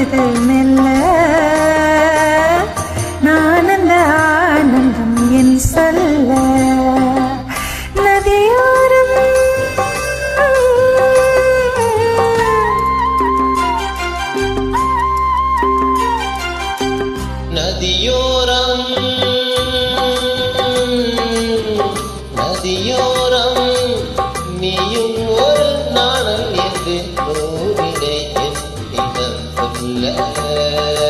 வந்தது மெல்ல. நானந்த ஆனந்தம் என் சொல்ல. நதியோரம். நதியோரம். நதியோரம். நீயும் ஒரு நாணல் என்று الله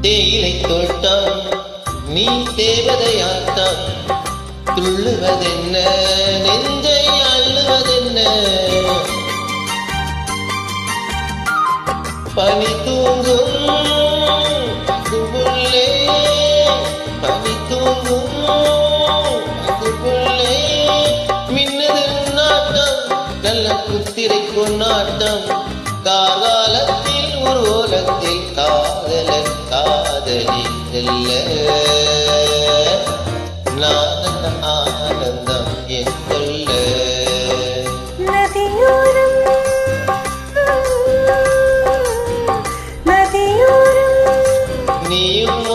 தேயிலை தோட்டம் நீ தேவதையாட்டம். துள்ளுவதென்ன? நெஞ்சை அள்ளுவதென்ன? பனி தூங்கும் அதுபுள்ளே பனி தூங்கும் அதுபுள்ளே மின்னது நாட்டம் நல்ல குத்திரை கொண்டாட்டம். காகாலத்தில் ஒரு ஓலத்தில் காதலன் காதலி செல்ல நான் அந்த ஆனந்தம் நதியோரம். நதியோரம். நீயும்